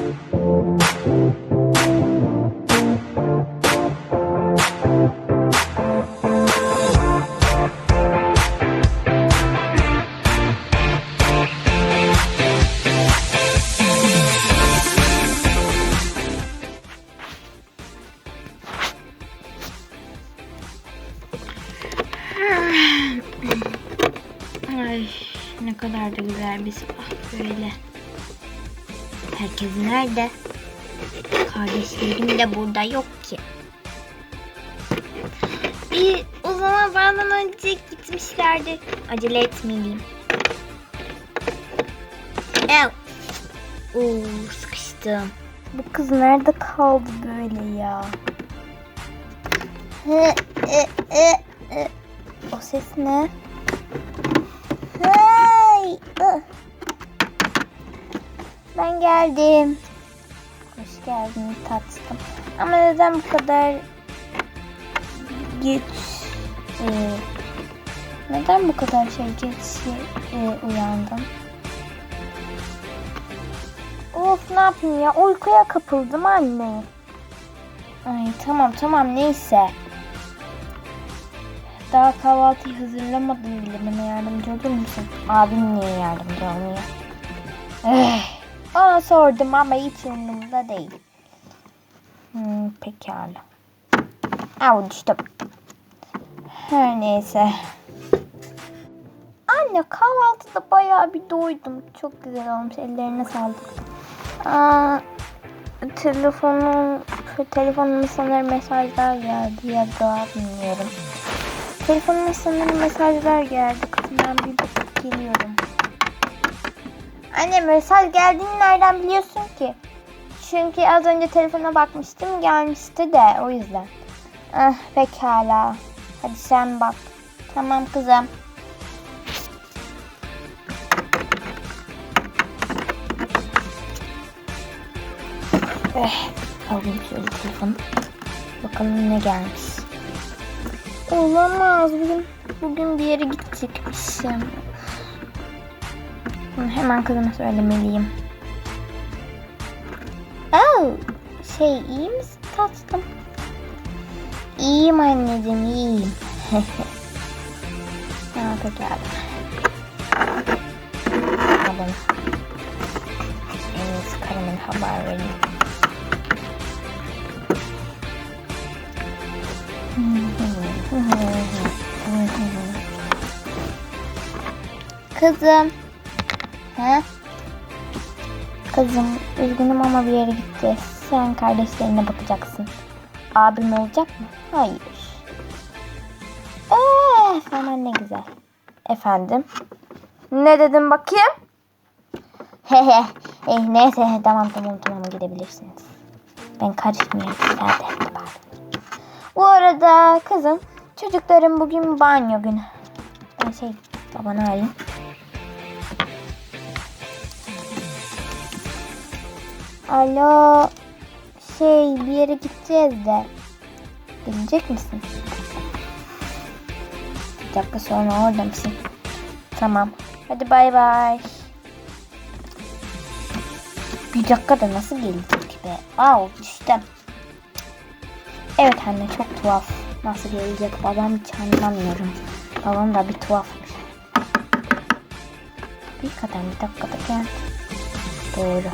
Ay Kardeşlerim de burada yok ki. Bir o zaman benden önce gitmişlerdi. Acele etmeliyim. Ev. Oo sıkıştım. Bu kız nerede kaldı böyle ya? Hı, e, e, e. O ses ne? Hey! Ben geldim. Hoş geldin tatlım. Ama neden bu kadar geç e, neden bu kadar şey geç e, uyandın? Of ne yapayım ya uykuya kapıldım anne. Ay tamam tamam neyse. Daha kahvaltıyı hazırlamadım bile. Bana yardımcı olur musun? Abim niye yardımcı olmuyor? Eh, ona sordum ama hiç umurumda değil. Hmm, pekala. Au düştüm. Her neyse. Anne kahvaltıda bayağı bir doydum. Çok güzel olmuş. Ellerine sağlık. Aa, telefonum, telefonuma sanırım mesajlar geldi ya da bilmiyorum. Telefonuma sanırım mesajlar geldi. Kızım ben bir bakıp geliyorum. Anne mesaj geldiğini nereden biliyorsun ki? Çünkü az önce telefona bakmıştım gelmişti de o yüzden. Ah pekala. Hadi sen bak. Tamam kızım. Eh, alayım şöyle telefonu. Bakalım ne gelmiş. Olamaz. Bugün, bugün bir yere gidecekmişim. Hemen kızıma söylemeliyim. Oh, şey iyi misin tatlım? İyiyim anneciğim iyiyim. ha pekala. Tamam. En karımın haber vereyim. Kızım. He? Kızım üzgünüm ama bir yere gideceğiz. Sen kardeşlerine bakacaksın. Abim olacak mı? Hayır. Eee hemen ne güzel. Efendim? Ne dedim bakayım? Hehe. Eh, neyse tamam tamam tamam gidebilirsiniz. Ben karışmıyorum. Bak. Bu arada kızım çocukların bugün banyo günü. Ben şey babana arayayım. Alo şey bir yere gideceğiz de. Gelecek misin? Bir dakika sonra orada mısın? Tamam. Hadi bay bay. Bir dakikada nasıl gelecek be? Aa düştüm. Evet anne çok tuhaf. Nasıl gelecek babam hiç anlamıyorum. Babam da bir tuhafmış. Bir kadar bir dakikada gel. Doğru.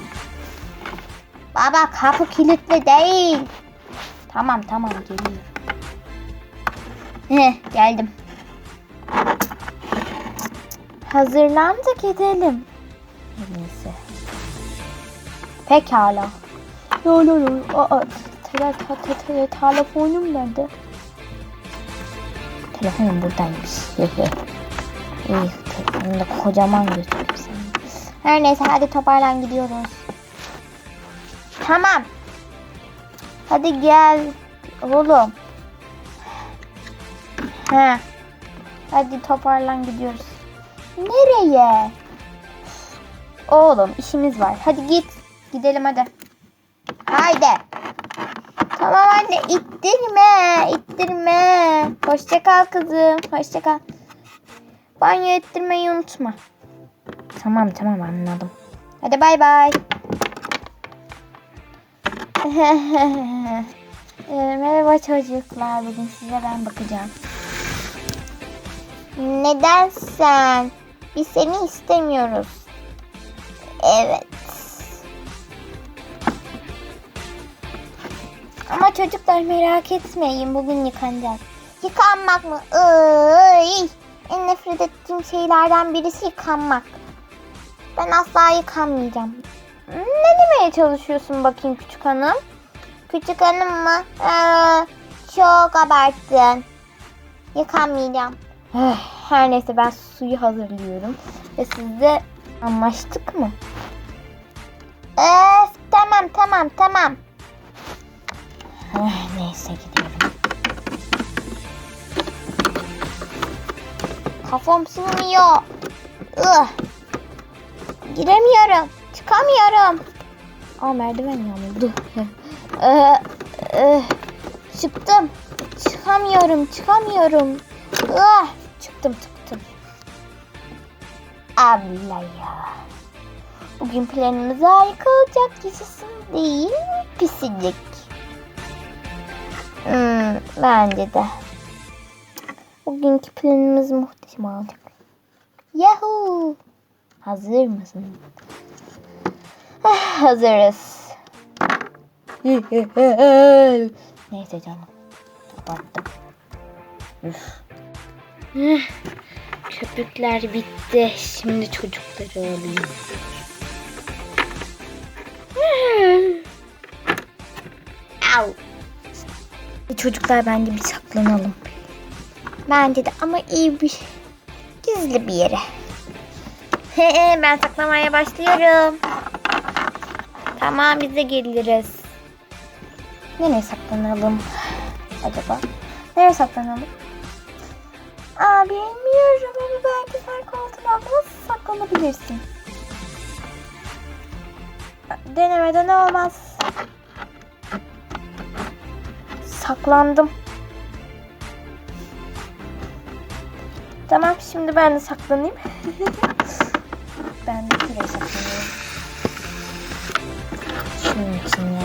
Baba kapı kilitli değil. Tamam tamam geliyorum. Heh, geldim. Hazırlan da gidelim. Neyse. Pekala. Yo yo yo. Aa, tele, te, te, te, telefonum nerede? Telefonum buradaymış. İyi, telefonum da kocaman götürüyor seni. Her neyse hadi toparlan gidiyoruz. Tamam. Hadi gel oğlum. He. Hadi toparlan gidiyoruz. Nereye? Oğlum işimiz var. Hadi git. Gidelim hadi. Haydi. Tamam anne ittirme. ittirme. Hoşça kal kızım. Hoşça kal. Banyo ettirmeyi unutma. Tamam tamam anladım. Hadi bay bay. Ee, merhaba çocuklar. Bugün size ben bakacağım. Neden sen? Biz seni istemiyoruz. Evet. Ama çocuklar merak etmeyin. Bugün yıkanacağız. Yıkanmak mı? Iy, en nefret ettiğim şeylerden birisi yıkanmak. Ben asla yıkanmayacağım. Demeye çalışıyorsun bakayım küçük hanım? Küçük hanım mı? Ee, çok abarttın. Yıkanmayacağım. Eh, Her neyse ben suyu hazırlıyorum. Ve sizde anlaştık mı? Öf, tamam tamam tamam. Eh, neyse gidiyorum. Kafam sığmıyor. Giremiyorum. Çıkamıyorum. Aa merdiven yağmurdu. ee, e, çıktım. Çıkamıyorum. Çıkamıyorum. Ah, çıktım çıktım. Abla ya. Bugün planımız harika olacak. Yaşasın değil mi pisicik? Hmm, bence de. Bugünkü planımız muhteşem olacak. Yahoo! Hazır mısın? Hazırız. Neyse canım. Kapattım. Üf. Eh, Köpükler bitti. Şimdi çocukları alayım. Au. Çocuklar bence bir saklanalım. Bence de ama iyi bir gizli bir yere. ben saklamaya başlıyorum. Tamam bize geliriz. Nereye saklanalım? Acaba? Nereye saklanalım? Aa bilmiyorum ama belki sen koltuğun altına saklanabilirsin. Denemeden olmaz. Saklandım. Tamam şimdi ben de saklanayım. ben de buraya saklanıyorum. Şunun içine.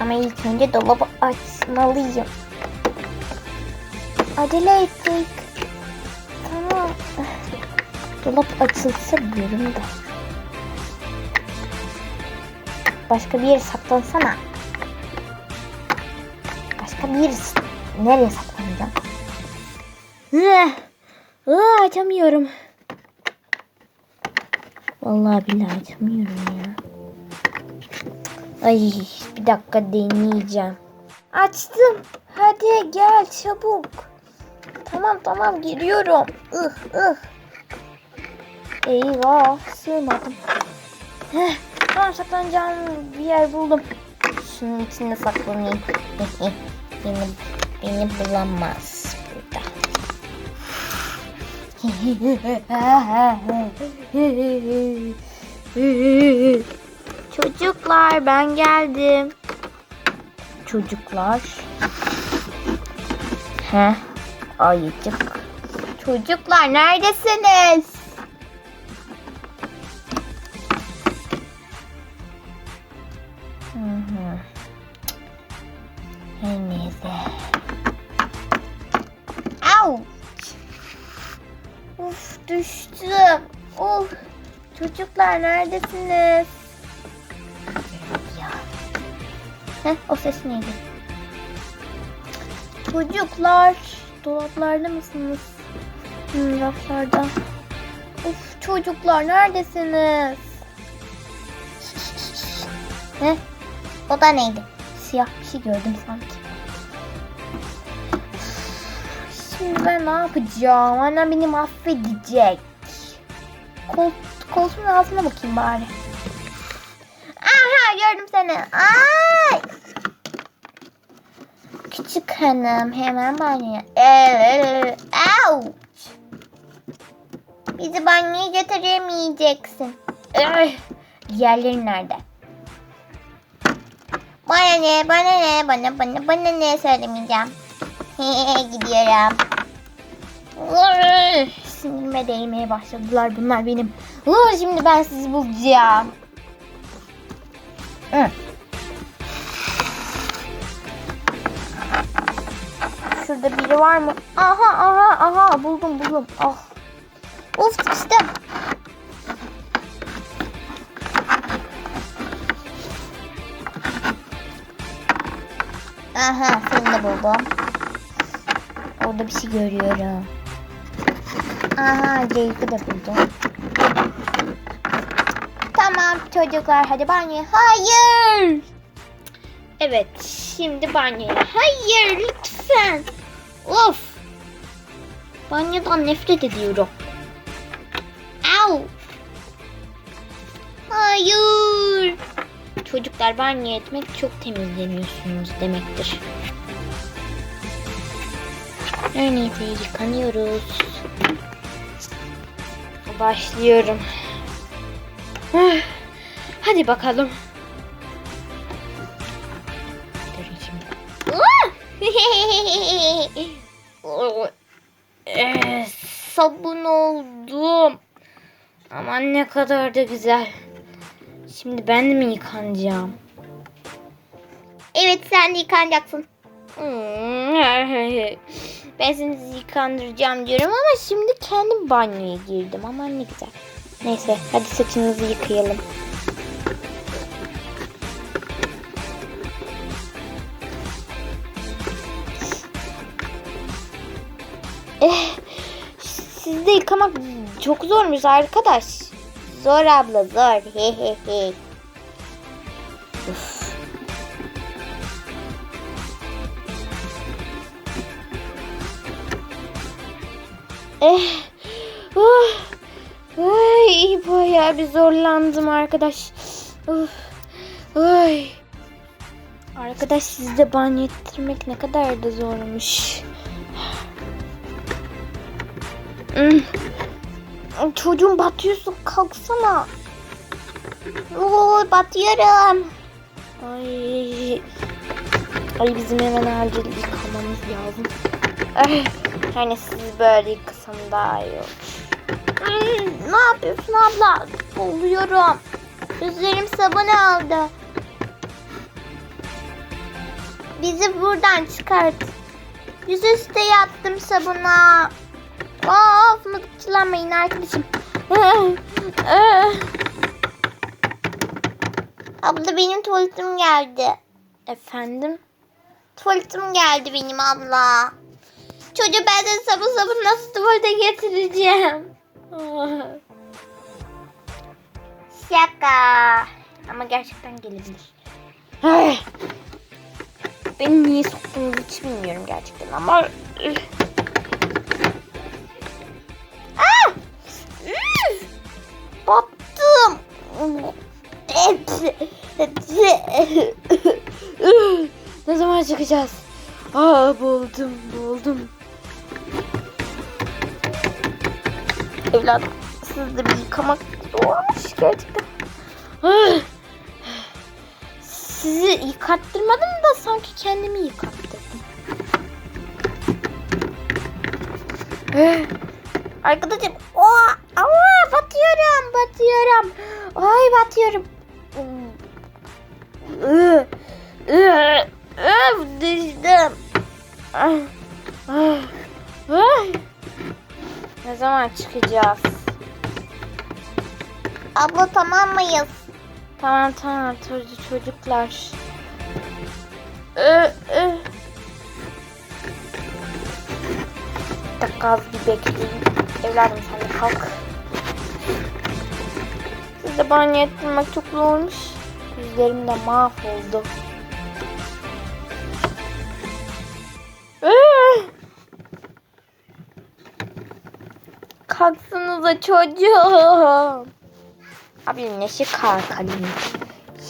Ama ilk önce dolabı açmalıyım. Acele ettik. Tamam. Dolap açılsa diyorum da. Başka bir yere saklansana. Başka bir yere... Nereye saklanacağım? Hı, açamıyorum. Vallahi billahi açamıyorum ya. Ay bir dakika deneyeceğim. Açtım. Hadi gel çabuk. Tamam tamam giriyorum. Ih ih. Eyvah sığmadım. Heh, tamam saklanacağım bir yer buldum. Şunun içinde saklanayım. beni, beni bulamaz. Çocuklar ben geldim. Çocuklar. He, ayıcık. Çocuklar neredesiniz? Hı hı. Çocuklar neredesiniz? Ya. Heh, o ses neydi? Çocuklar, dolaplarda mısınız? Hmm, raflarda. Of çocuklar neredesiniz? Ne? O da neydi? Siyah bir şey gördüm sanki. Şimdi ben ne yapacağım? Annem beni mahvedecek. Kol, koltuğun altına bakayım bari. Aha gördüm seni. Ay. Küçük hanım hemen banyoya. Evet. Ouch. Bizi banyoya götüremeyeceksin. Diğerleri nerede? Bana ne, bana ne, bana bana bana ne söylemeyeceğim. Gidiyorum. Sinirime değmeye başladılar bunlar benim. Ulan şimdi ben sizi bulacağım. Hı. Şurada biri var mı? Aha aha aha buldum buldum. Ah. Of sıkıştım. Aha seni de buldum. Orada bir şey görüyorum. Aha Jake'ı da buldum. Tamam çocuklar hadi banyoya. Hayır. Evet şimdi banyoya. Hayır lütfen. Of. Banyodan nefret ediyorum. Au. Hayır. Çocuklar banyo etmek çok temizleniyorsunuz demektir. Her neyse yıkanıyoruz. Başlıyorum. Hadi bakalım. Eh, Sabun oldum. Aman ne kadar da güzel. Şimdi ben de mi yıkanacağım? Evet sen de yıkanacaksın. Ben seni yıkandıracağım diyorum ama şimdi kendim banyoya girdim. Aman ne güzel. Neyse hadi saçınızı yıkayalım. Eh, sizde yıkamak çok zormuş arkadaş. Zor abla zor. Hehehe. Eh. Uh. Ay, bayağı bir zorlandım arkadaş. Uf. Ay. Arkadaş sizde banyo ettirmek ne kadar da zormuş. Hmm. Çocuğum batıyorsun kalksana. Oo, batıyorum. Ay. Ay bizim hemen acil yıkamamız lazım. Ay. Yani siz böyle yıkasam daha iyi olur. Hmm, ne yapıyorsun abla? Oluyorum. Üzerim sabun aldı. Bizi buradan çıkart. Yüzüstü yattım sabuna. Of mızıkçılanmayın arkadaşım. abla benim tuvaletim geldi. Efendim? Tuvaletim geldi benim abla. Çocuğu benden sabun sabun nasıl tuvalete getireceğim? Şaka. Ama gerçekten gelebilir. Beni niye soktunuz hiç bilmiyorum gerçekten ama... Ah! Üf! Battım. ne zaman çıkacağız? Aa buldum buldum. Evladım siz de bir yıkamak zormuş gerçekten. Ah! Sizi yıkattırmadım da sanki kendimi yıkattırdım. Ah! Arkadaşım o aa, batıyorum batıyorum. Ay batıyorum. Iı, ıı, Düştüm. Ah, ah, ah. Ne zaman çıkacağız? Abla tamam mıyız? Tamam tamam çocuk çocuklar. Ee, e. Bir dakika az bir bekleyin. Evladım sen de kalk. Size banyo ettirmek çok zormuş. Yüzlerim de mahvoldu. Kalksanıza çocuğum. Abi neşe kalkalım.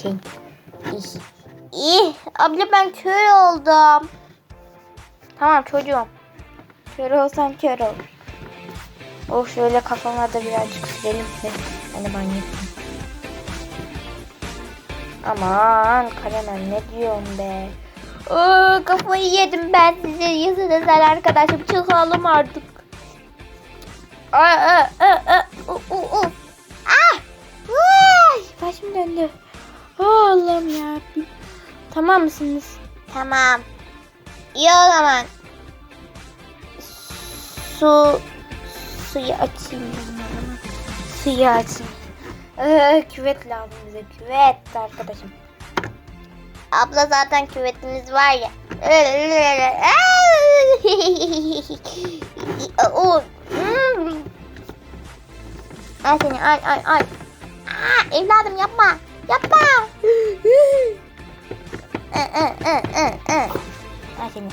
Şey. İh. İh. Abla ben kör oldum. Tamam çocuğum. Kör olsan kör ol. Oh şöyle kafama da birazcık Ben de banyo yapayım. Aman Karamen ne diyorsun be? Oo, kafayı yedim ben size. Yüzünüzden arkadaşım çıkalım artık. Aa, aa, aa, aa, u, u. Ah! Vay! Başım döndü. Oh, Allah'ım ya. Tamam mısınız? Tamam. İyi o zaman. Su suyu açayım. Suyu açayım. Ee, küvet lazım bize. Küvet arkadaşım. Abla zaten küvetimiz var ya. Ay seni ay ay ay. Aa, evladım yapma. Yapma. Ay seni.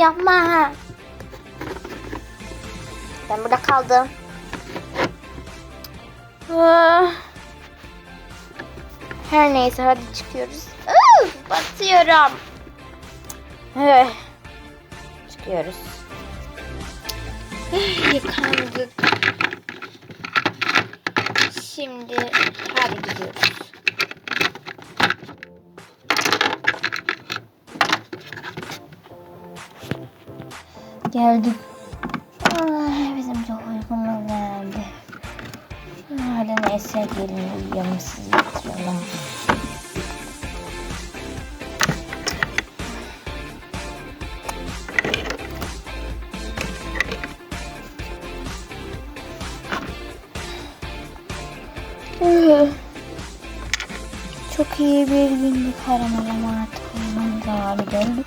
Yapma. Ben burada kaldım. Ah. Her neyse hadi çıkıyoruz. Batıyorum. Çıkıyoruz. Yıkandık. Şimdi hadi gidiyoruz. Geldik. Ay, bizim çok uykumuz geldi. Hadi neyse gelin uyuyalım sizi. Çok iyi bir gündü karamel ama artık uyumam zamanı geldi.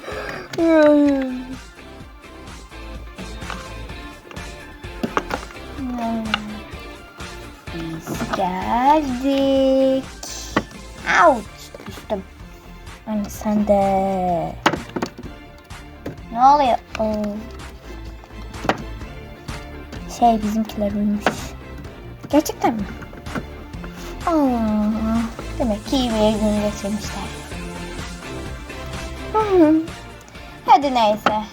Biz geldik. Ouch düştüm. Anne sen de. Ne oluyor? Oo. Şey bizimkiler uyumuş. Gerçekten mi? Aa, demek ki iyi bir gün geçirmişler. Hadi neyse.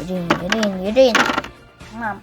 Yürüyün yürüyün yürüyün. Tamam.